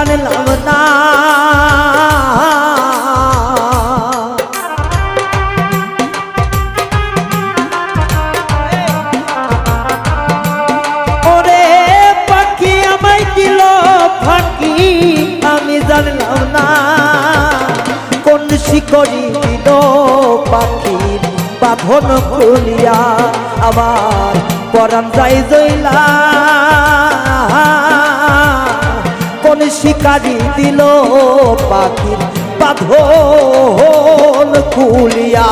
জানলাম না ওরে পাখি দিল ফাঁকি, আমি না কোন দিল পাখির বাঁধন খুলিয়া। আবার পরাম যাই জইলা। কোন শিকারি দিল পাখির বাঁধন খুলিয়া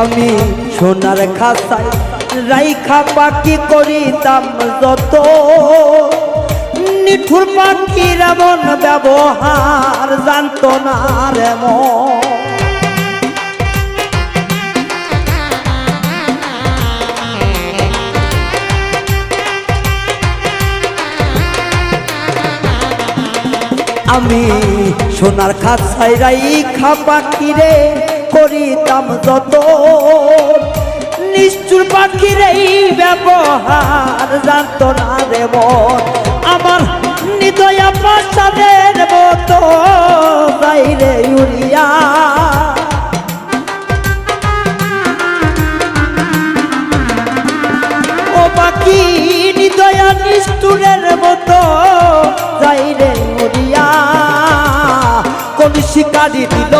আমি সোনার খাসাই রাইখা পাখি করিতাম যত নিঠুর পাখির এমন ব্যবহার জানত না রে মন। আমি সোনার খাসাই রাইখা পাখিরে করিতাম যত নিষ্ঠুর পাখির এই ব্যবহার জানত না রে আমার নিদয়া পাশাদের মতো বাইরে উড়িয়া ও পাখি নিদয়া নিষ্ঠুরের মতো যাইরে মরিয়া কোন শিকারি দিল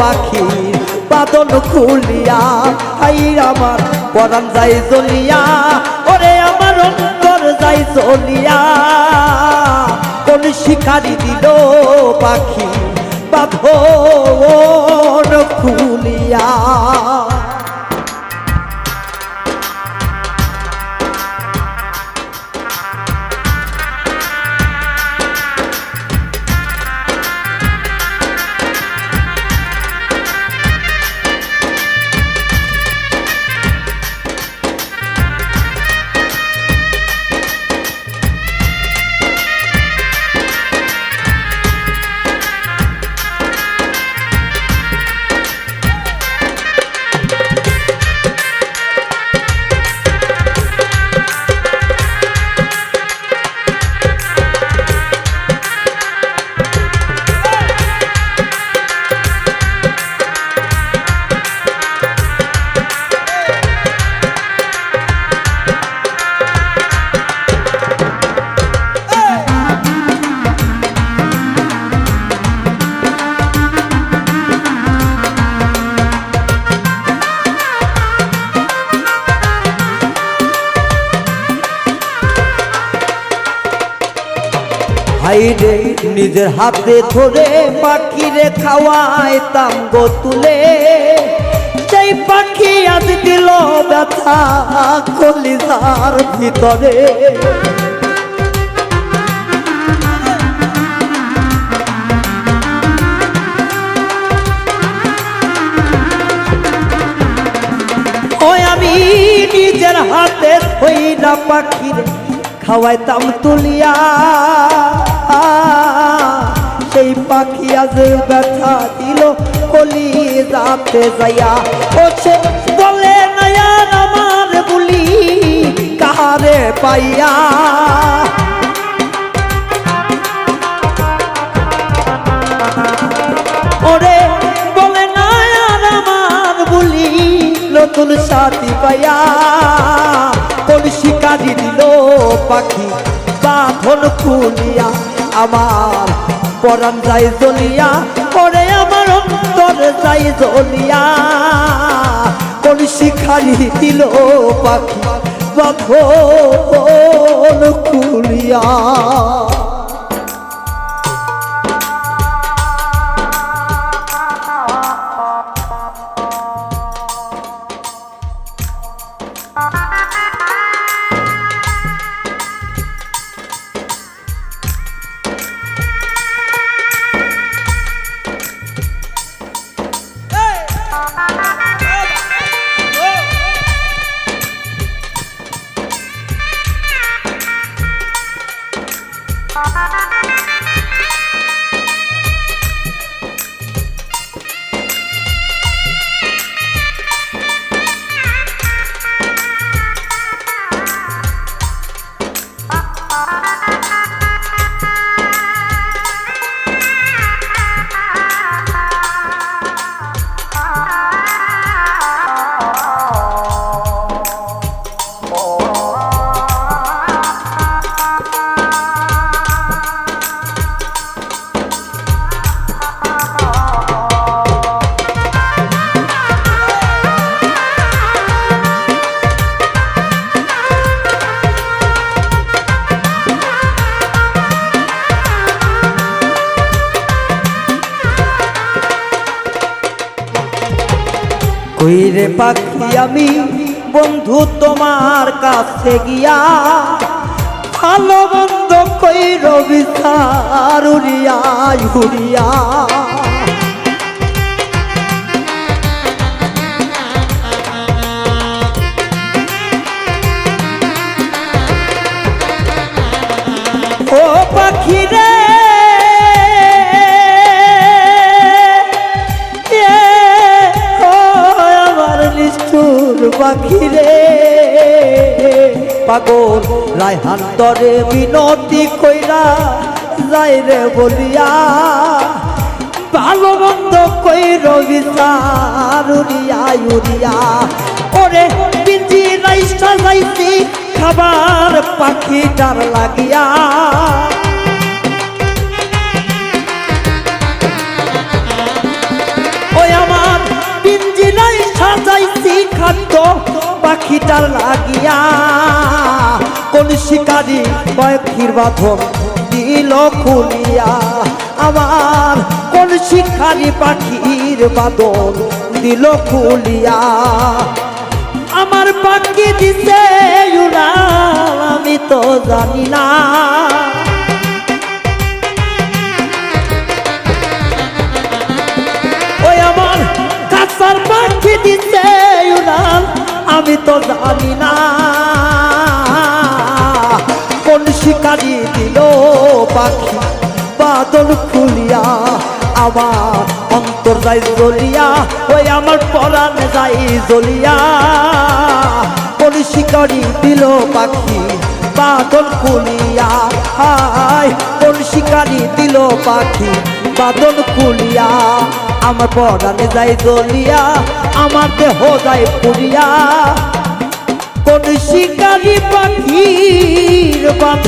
পাখি। বাদল খুলিয়া আই আমার পরাণ যাই জ্বলিয়া ওরে আমার অন্তর যাই চলিয়া। কোন শিকারি দিল পাখি, বাঁধন খুলিয়া। হাইরে নিজের হাতে ধরে পাখিরে খাওয়াইতাম গো তুলে। সেই পাখি আজ দিল ব্যথা কলিজার ভিতরে। আমি নিজের হাতে ধইরা পাখিরে খাওয়াইতাম তুলিয়া। সেই পাখি আজ ব্যথা দিল, কলি যাতে যাইয়া ও সে বলে নয়ার আমার বলি, কাহারে পাইয়া? ওরে, বলে না আর আমার বলি, নতুন সাথী পাইয়া। কোন শিকারি দিল পাখি, বাঁধন খুলিয়া আমার পরাণ যাই জ্বলিয়া পরে আমার অন্তর যাই জ্বলিয়া। শিখারি দিল পাখি বাঘ খুলিয়া। কইরে পাখি আমি বন্ধু তোমার কাছে গিয়া ভালো বন্ধ কই উড়িয়া উড়িয়া। ও পাখি নিষ্ঠুর পাখি রে পাগল রায়হান তরে বিনতি কইরা যাই রে বলিয়া ভালো মন্দ কইর বিচার উড়িয়া উড়িয়া। ওরে বিঞ্জি রাইসা যাইছি, খাবার পাখিটার লাগিয়া। খাদ্য পাখিটার লাগিয়া কোন শিকারি পাখির বাঁধন দিল খুলিয়া। আমার কোন শিকারি পাখির বাঁধন দিল খুলিয়া। আমার পাখি উড়াল, আমি তো জানি না। ওই আমার কাছার পাখি দিতে উড়াল, আমি তো জানি না। কোন শিকারি দিল পাখি, বাদল খুলিয়া, আমার অন্তর যাই জ্বলিয়া, ওই আমার পরাণ যাই জ্বলিয়া। কোন শিকারি দিল পাখি, বাদল খুলিয়া, হায়, কোন শিকারি দিল পাখি বাদল কুলিয়া আমার পরাণে যাই দলিয়া আমার দেহ যায় পুরিয়া কোন শিকারি পাখির বাঁধ